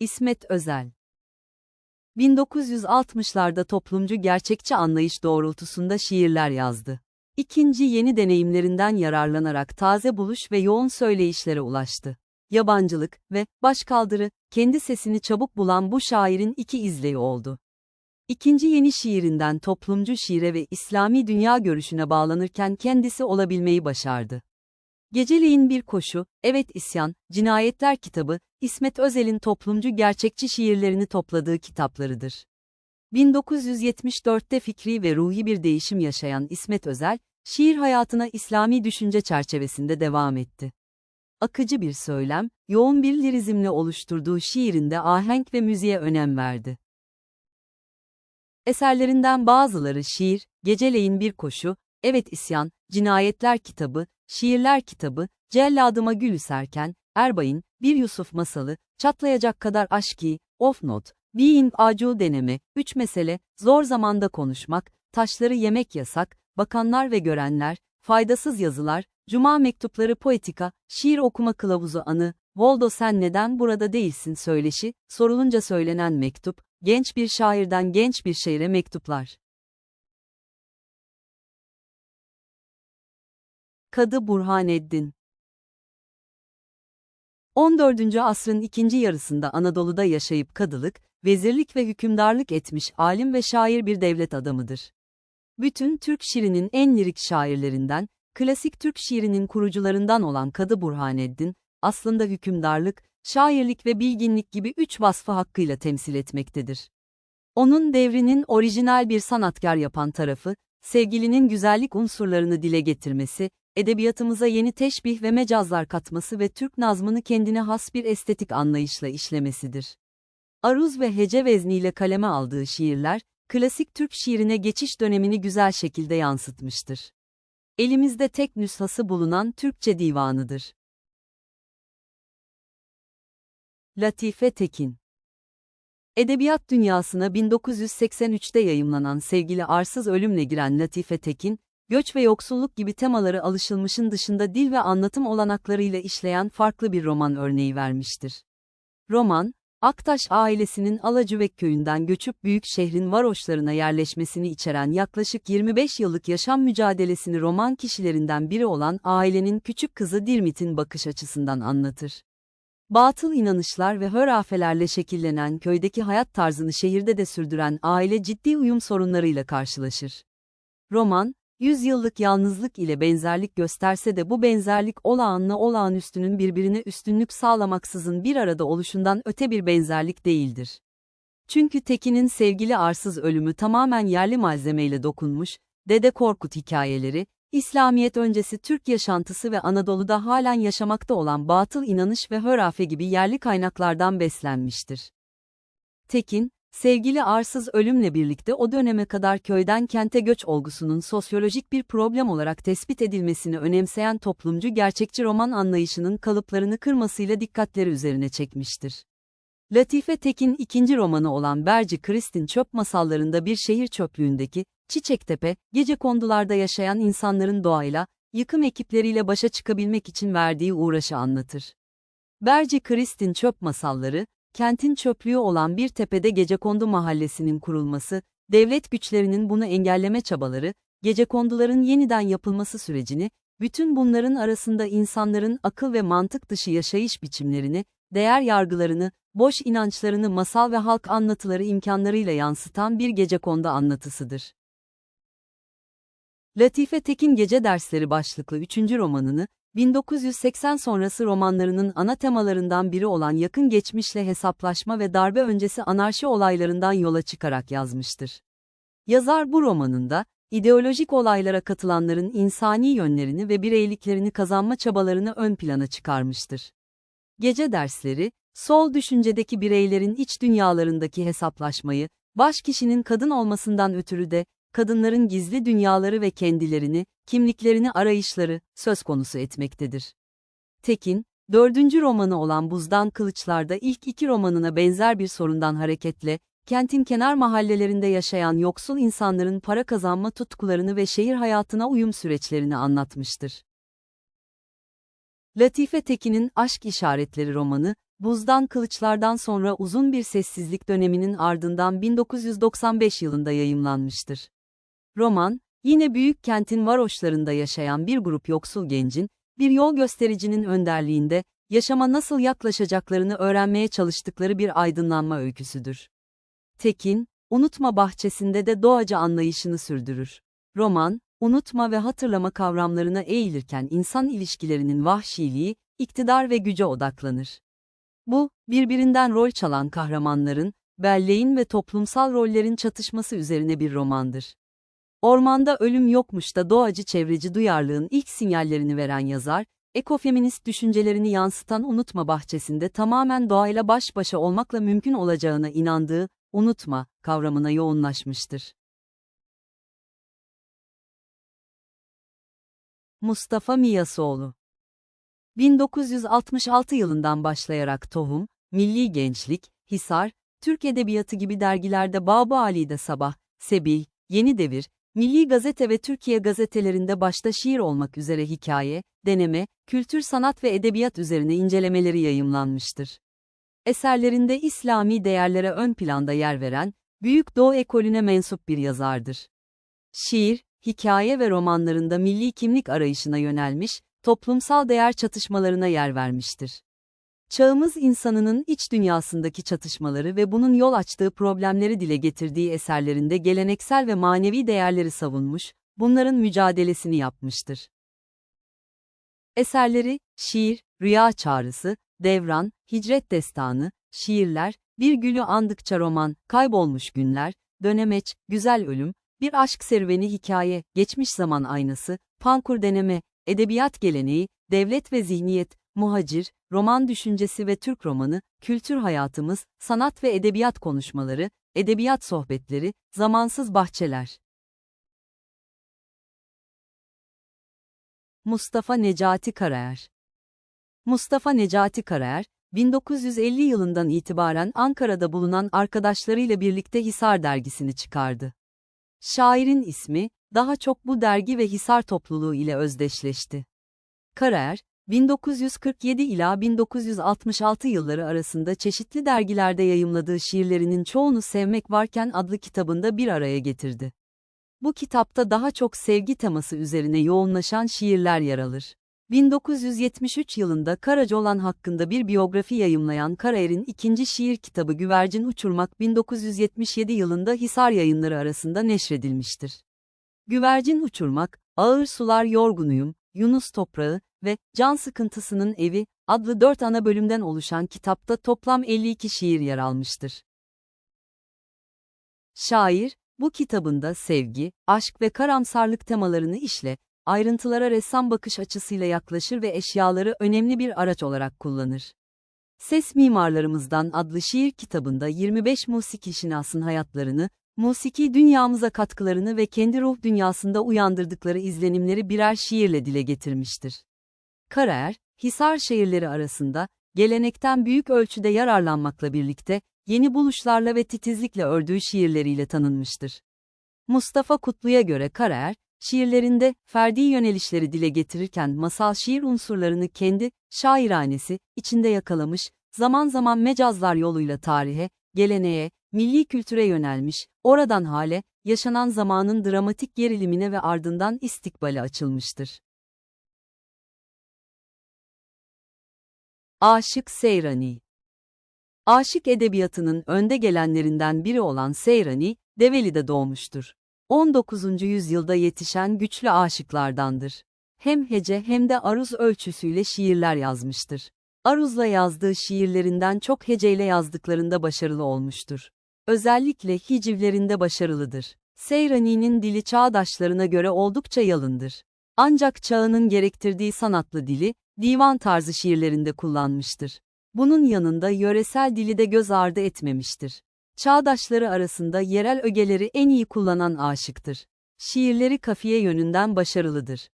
İsmet Özel 1960'larda toplumcu gerçekçi anlayış doğrultusunda şiirler yazdı. İkinci yeni deneyimlerinden yararlanarak taze buluş ve yoğun söyleyişlere ulaştı. Yabancılık ve başkaldırı, kendi sesini çabuk bulan bu şairin iki izleyi oldu. İkinci yeni şiirinden toplumcu şiire ve İslami dünya görüşüne bağlanırken kendisi olabilmeyi başardı. Geceleyin bir koşu, Evet İsyan, Cinayetler kitabı, İsmet Özel'in toplumcu gerçekçi şiirlerini topladığı kitaplarıdır. 1974'te fikri ve ruhi bir değişim yaşayan İsmet Özel, şiir hayatına İslami düşünce çerçevesinde devam etti. Akıcı bir söylem, yoğun bir lirizmle oluşturduğu şiirinde ahenk ve müziğe önem verdi. Eserlerinden bazıları şiir, Geceleyin bir koşu, Evet İsyan, Cinayetler kitabı, Şiirler kitabı, Celladıma Gül Üserken, Erbay'ın, Bir Yusuf Masalı, Çatlayacak Kadar Aşki, Of Not, Being Acu Deneme, Üç Mesele, Zor Zamanda Konuşmak, Taşları Yemek Yasak, Bakanlar ve Görenler, Faydasız Yazılar, Cuma Mektupları Poetika, Şiir Okuma Kılavuzu Anı, Voldo Sen Neden Burada Değilsin Söyleşi, Sorulunca Söylenen Mektup, Genç Bir Şairden Genç Bir Şaire Mektuplar. Kadı Burhaneddin 14. asrın ikinci yarısında Anadolu'da yaşayıp kadılık, vezirlik ve hükümdarlık etmiş alim ve şair bir devlet adamıdır. Bütün Türk şiirinin en lirik şairlerinden, klasik Türk şiirinin kurucularından olan Kadı Burhaneddin, aslında hükümdarlık, şairlik ve bilginlik gibi üç vasfı hakkıyla temsil etmektedir. Onun devrinin orijinal bir sanatkar yapan tarafı, sevgilinin güzellik unsurlarını dile getirmesi, edebiyatımıza yeni teşbih ve mecazlar katması ve Türk nazmını kendine has bir estetik anlayışla işlemesidir. Aruz ve hece vezniyle kaleme aldığı şiirler, klasik Türk şiirine geçiş dönemini güzel şekilde yansıtmıştır. Elimizde tek nüshası bulunan Türkçe divanıdır. Latife Tekin Edebiyat dünyasına 1983'te yayımlanan Sevgili Arsız Ölümle giren Latife Tekin, göç ve yoksulluk gibi temaları alışılmışın dışında dil ve anlatım olanaklarıyla işleyen farklı bir roman örneği vermiştir. Roman, Aktaş ailesinin Alacıvek köyünden göçüp büyük şehrin varoşlarına yerleşmesini içeren yaklaşık 25 yıllık yaşam mücadelesini roman kişilerinden biri olan ailenin küçük kızı Dirmit'in bakış açısından anlatır. Batıl inanışlar ve hörafelerle şekillenen köydeki hayat tarzını şehirde de sürdüren aile ciddi uyum sorunlarıyla karşılaşır. Roman, yüzyıllık yalnızlık ile benzerlik gösterse de bu benzerlik olağanla olağanüstünün birbirine üstünlük sağlamaksızın bir arada oluşundan öte bir benzerlik değildir. Çünkü Tekin'in sevgili arsız ölümü tamamen yerli malzemeyle dokunmuş, Dede Korkut hikayeleri, İslamiyet öncesi Türk yaşantısı ve Anadolu'da halen yaşamakta olan batıl inanış ve hörafe gibi yerli kaynaklardan beslenmiştir. Tekin, sevgili arsız ölümle birlikte o döneme kadar köyden kente göç olgusunun sosyolojik bir problem olarak tespit edilmesini önemseyen toplumcu gerçekçi roman anlayışının kalıplarını kırmasıyla dikkatleri üzerine çekmiştir. Latife Tekin ikinci romanı olan Berci Kristin Çöp masallarında bir şehir çöplüğündeki, Çiçektepe, gece kondularda yaşayan insanların doğayla, yıkım ekipleriyle başa çıkabilmek için verdiği uğraşı anlatır. Berci Kristin Çöp masalları, kentin çöplüğü olan bir tepede gecekondu mahallesinin kurulması, devlet güçlerinin bunu engelleme çabaları, gecekonduların yeniden yapılması sürecini, bütün bunların arasında insanların akıl ve mantık dışı yaşayış biçimlerini, değer yargılarını, boş inançlarını masal ve halk anlatıları imkanlarıyla yansıtan bir gecekondu anlatısıdır. Latife Tekin Gece Dersleri başlıklı 3. romanını, 1980 sonrası romanlarının ana temalarından biri olan yakın geçmişle hesaplaşma ve darbe öncesi anarşi olaylarından yola çıkarak yazmıştır. Yazar bu romanında, ideolojik olaylara katılanların insani yönlerini ve bireyliklerini kazanma çabalarını ön plana çıkarmıştır. Gece dersleri, sol düşüncedeki bireylerin iç dünyalarındaki hesaplaşmayı, baş kişinin kadın olmasından ötürü de, kadınların gizli dünyaları ve kendilerini, kimliklerini arayışları, söz konusu etmektedir. Tekin, dördüncü romanı olan Buzdan Kılıçlar'da ilk iki romanına benzer bir sorundan hareketle, kentin kenar mahallelerinde yaşayan yoksul insanların para kazanma tutkularını ve şehir hayatına uyum süreçlerini anlatmıştır. Latife Tekin'in Aşk İşaretleri romanı, Buzdan Kılıçlardan sonra uzun bir sessizlik döneminin ardından 1995 yılında yayımlanmıştır. Roman, yine büyük kentin varoşlarında yaşayan bir grup yoksul gencin, bir yol göstericinin önderliğinde, yaşama nasıl yaklaşacaklarını öğrenmeye çalıştıkları bir aydınlanma öyküsüdür. Tekin, unutma bahçesinde de doğaca anlayışını sürdürür. Roman, unutma ve hatırlama kavramlarına eğilirken insan ilişkilerinin vahşiliği, iktidar ve güce odaklanır. Bu, birbirinden rol çalan kahramanların, belleğin ve toplumsal rollerin çatışması üzerine bir romandır. Ormanda ölüm yokmuş da doğacı çevreci duyarlılığın ilk sinyallerini veren yazar, ekofeminist düşüncelerini yansıtan Unutma bahçesinde tamamen doğayla baş başa olmakla mümkün olacağına inandığı, unutma kavramına yoğunlaşmıştır. Mustafa Miyasoğlu 1966 yılından başlayarak Tohum, Milli Gençlik, Hisar, Türk Edebiyatı gibi dergilerde Baba Ali'de Sabah, Sebil, Yeni Devir, Milli Gazete ve Türkiye gazetelerinde başta şiir olmak üzere hikaye, deneme, kültür sanat ve edebiyat üzerine incelemeleri yayımlanmıştır. Eserlerinde İslami değerlere ön planda yer veren, Büyük Doğu ekolüne mensup bir yazardır. Şiir, hikaye ve romanlarında milli kimlik arayışına yönelmiş, toplumsal değer çatışmalarına yer vermiştir. Çağımız insanının iç dünyasındaki çatışmaları ve bunun yol açtığı problemleri dile getirdiği eserlerinde geleneksel ve manevi değerleri savunmuş, bunların mücadelesini yapmıştır. Eserleri, şiir, rüya çağrısı, devran, hicret destanı, şiirler, bir gülü andıkça roman, kaybolmuş günler, dönemeç, güzel ölüm, bir aşk serüveni hikaye, geçmiş zaman aynası, pankur deneme, edebiyat geleneği, devlet ve zihniyet, muhacir, roman düşüncesi ve Türk romanı, kültür hayatımız, sanat ve edebiyat konuşmaları, edebiyat sohbetleri, zamansız bahçeler. Mustafa Necati Karaer Mustafa Necati Karaer, 1950 yılından itibaren Ankara'da bulunan arkadaşlarıyla birlikte Hisar dergisini çıkardı. Şairin ismi, daha çok bu dergi ve Hisar topluluğu ile özdeşleşti. Karaer, 1947 ila 1966 yılları arasında çeşitli dergilerde yayımladığı şiirlerinin çoğunu Sevmek Varken adlı kitabında bir araya getirdi. Bu kitapta daha çok sevgi teması üzerine yoğunlaşan şiirler yer alır. 1973 yılında Karacaoğlan hakkında bir biyografi yayımlayan Karaer'in ikinci şiir kitabı Güvercin Uçurmak 1977 yılında Hisar yayınları arasında neşredilmiştir. Güvercin Uçurmak, Ağır Sular Yorgunuyum, Yunus Toprağı ve Can Sıkıntısının Evi adlı dört ana bölümden oluşan kitapta toplam 52 şiir yer almıştır. Şair, bu kitabında sevgi, aşk ve karamsarlık temalarını işle, ayrıntılara ressam bakış açısıyla yaklaşır ve eşyaları önemli bir araç olarak kullanır. Ses Mimarlarımızdan adlı şiir kitabında 25 musiki şinasın hayatlarını, musiki dünyamıza katkılarını ve kendi ruh dünyasında uyandırdıkları izlenimleri birer şiirle dile getirmiştir. Karaer, Hisar şehirleri arasında, gelenekten büyük ölçüde yararlanmakla birlikte, yeni buluşlarla ve titizlikle ördüğü şiirleriyle tanınmıştır. Mustafa Kutlu'ya göre Karaer, şiirlerinde ferdi yönelişleri dile getirirken masal şiir unsurlarını kendi şairanesi içinde yakalamış, zaman zaman mecazlar yoluyla tarihe, geleneğe, milli kültüre yönelmiş, oradan hale, yaşanan zamanın dramatik gerilimine ve ardından istikbale açılmıştır. Aşık Seyrani Aşık edebiyatının önde gelenlerinden biri olan Seyrani, Develi'de doğmuştur. 19. yüzyılda yetişen güçlü aşıklardandır. Hem hece hem de aruz ölçüsüyle şiirler yazmıştır. Aruz'la yazdığı şiirlerinden çok heceyle yazdıklarında başarılı olmuştur. Özellikle hicivlerinde başarılıdır. Seyrani'nin dili çağdaşlarına göre oldukça yalındır. Ancak çağının gerektirdiği sanatlı dili, divan tarzı şiirlerinde kullanmıştır. Bunun yanında yöresel dili de göz ardı etmemiştir. Çağdaşları arasında yerel ögeleri en iyi kullanan aşıktır. Şiirleri kafiye yönünden başarılıdır.